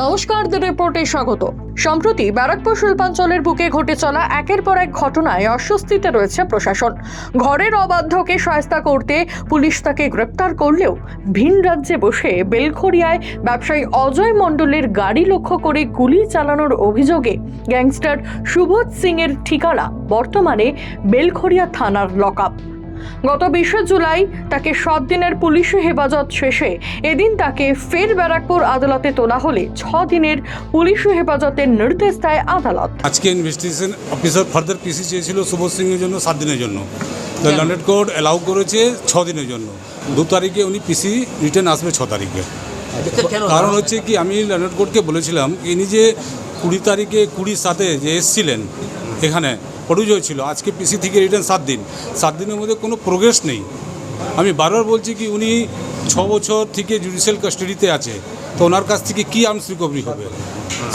নমস্কার, দ্য রিপোর্টে স্বাগত। সম্প্রতি ব্যারাকপুর শিল্পাঞ্চলের বুকে ঘটে চলা একের পর এক ঘটনায় অস্বস্তিতে রয়েছে প্রশাসন। ঘরের অবাধ্যকে সহায়তা করতে পুলিশ তাকে গ্রেপ্তার করলেও ভিন রাজ্যে বসে বেলখরিয়ায় ব্যবসায়ী অজয় মণ্ডলের গাড়ি লক্ষ্য করে গুলি চালানোর অভিযোগে গ্যাংস্টার সুবোধ সিং এর ঠিকানা বর্তমানে বেলখরিয়া থানার লকআপ। গত বিশে জুলাই তাকে সাত দিনের পুলিশি হেফাজত শেষে এদিন তাকে ফের ব্যারাকপুর আদালতে তোলা হলে ছ দিনের পুলিশি হেফাজতের নির্দেশ দেয় আদালত। আজকে ইনভেস্টিগেশন অফিসার ফার্দার পিসি চেয়েছিল সুবোধ সিংয়ের জন্য সাত দিনের জন্য লন্ডন কোর্ট অ্যালাউ করেছে ছ দিনের জন্য। দু তারিখে উনি পিসি রিটার্ন আসবে ছ তারিখে। কারণ হচ্ছে কি আমি লন্ডন কোর্টকে বলেছিলাম ইনি যে কুড়ি তারিখে কুড়ির সাথে যে এসছিলেন এখানে পরিচয় ছিল আজকে পিসি থেকে রিটার্ন সাত দিন। সাত দিনের মধ্যে কোনো প্রোগ্রেস নেই। আমি বারবার বলছি কি উনি ছ বছর থেকে জুডিশিয়াল কাস্টাডিতে আছে। তো ওনার কাছ থেকে কী আর্মস রিকভারি হবে?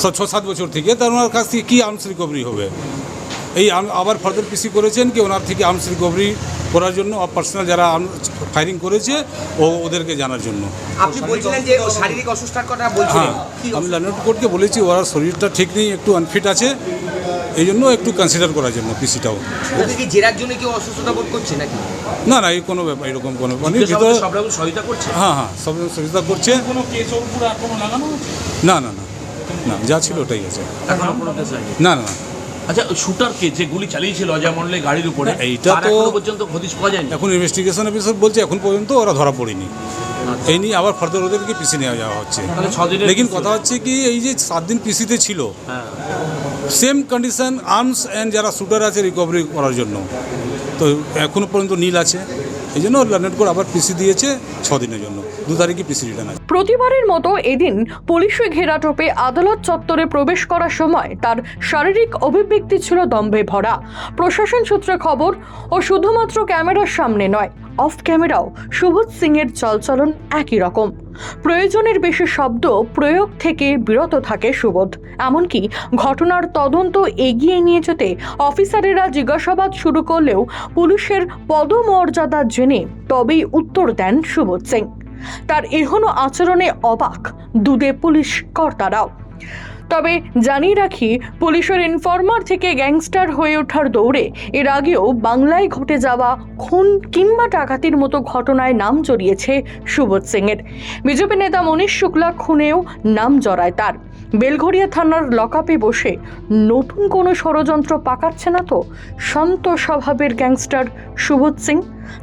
ছ- সাত বছর থেকে তার ওনার কাছ থেকে কী আর্মস রিকভারি হবে? এই আবার ফার্দার পিসি করেছেন কি ওনার থেকে আর্মস রিকভারি করার জন্য পার্সোনাল যারা ফায়ারিং করেছে ও ওদেরকে জানার জন্য। আপনি বলছিলেন যে শারীরিক অসুস্থতার কথা বলছিলেন। হ্যাঁ আমি লন্ডন কোর্টকে বলেছি ওর শরীরটা ঠিক নেই একটু আনফিট আছে। এই জন্য একটু কনসিডার করার জন্য পিসিটাও জেরার জন্য কেউ অসুস্থতা বোধ করছে নাকি? না না এই কোনো ব্যাপার এরকম কোনো ব্যাপার নেই করছে? হ্যাঁ হ্যাঁ সব সুবিধা করছে। কোনো কেস ওর উপরে আর লাগানো না না না না যা ছিল ওটাই আছে। না না না। আচ্ছা শুটার কে যে গুলি চালিয়েছিল অজয় মন্ডলের গাড়ির উপরে এইটা তো- পর্যন্ত হদিশ পাওয়া যায়নি? এখন ইনভেস্টিগেশন অফিসার বলছে এখন পর্যন্ত ওরা ধরা পড়েনি। এই নিয়ে আবার ফার্দার ওদেরকে পিসি নেওয়া যাওয়া হচ্ছে। লেকিন কথা হচ্ছে কি এই যে সাত দিন পিসিতে ছিল হ্যাঁ। সেম কন্ডিশন আর্মস অ্যান্ড যারা শুটার আছে রিকভারি করার জন্য। তো এখনও পর্যন্ত নীল আছে। এই জন্য কোর্ট আবার পিসি দিয়েছে ছ দিনের জন্য। দু তারিখে পিসি রিটার্ন আছে। প্রতিবারের মতো এদিন পুলিশে ঘেরা টোপে আদালত চত্বরে প্রবেশ করার সময় তার শারীরিক অভিব্যক্তি ছিল দম্ভে ভরা। প্রশাসন সূত্রে খবর, ও শুধুমাত্র ক্যামেরার সামনে নয়, অফ ক্যামেরাও সুবোধ সিং এর চলচলন একই রকম। প্রয়োজনের বেশি শব্দ প্রয়োগ থেকে বিরত থাকে সুবোধ। এমনকি ঘটনার তদন্ত এগিয়ে নিয়ে যেতে অফিসারেরা জিজ্ঞাসাবাদ শুরু করলেও পুলিশের পদমর্যাদা জেনে তবেই উত্তর দেন সুবোধ সিং। তার এহনো আচরণে অবাক দুদে পুলিশ কর্তারাও। তবে জানিয়ে রাখি, পুলিশের ইনফরমার থেকে গ্যাংস্টার হয়ে ওঠার দৌড়ে এর আগেও বাংলায় ঘটে যাওয়া খুন কিংবা ডাকাতির মতো ঘটনায় নাম জড়িয়েছে সুবোধ সিংয়ের। বিজেপি নেতা মনীষ শুক্লা খুনেও নাম জড়ায় তার। বেলঘরিয়া থানার লকআপে বসে, নতুন কোনো ষড়যন্ত্র পাকাচ্ছে না তো? শান্ত স্বভাবের গ্যাংস্টার সুবোধ সিং?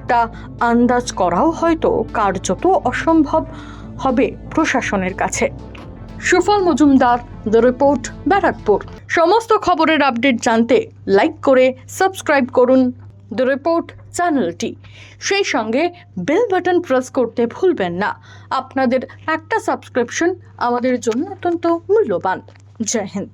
তা আন্দাজ করাও হয়তো কার্যত অসম্ভব হবে প্রশাসনের কাছে। সুফল মজুমদার দ্য রিপোর্ট ব্যারাকপুর সমস্ত খবরের আপডেট জানতে লাইক করে সাবস্ক্রাইব করুন দ্য রিপোর্ট চ্যানেলটি সেই সঙ্গে বেল বাটন প্রেস করতে ভুলবেন না। আপনাদের একটা সাবস্ক্রিপশন আমাদের জন্য অত্যন্ত মূল্যবান। জয় হিন্দ।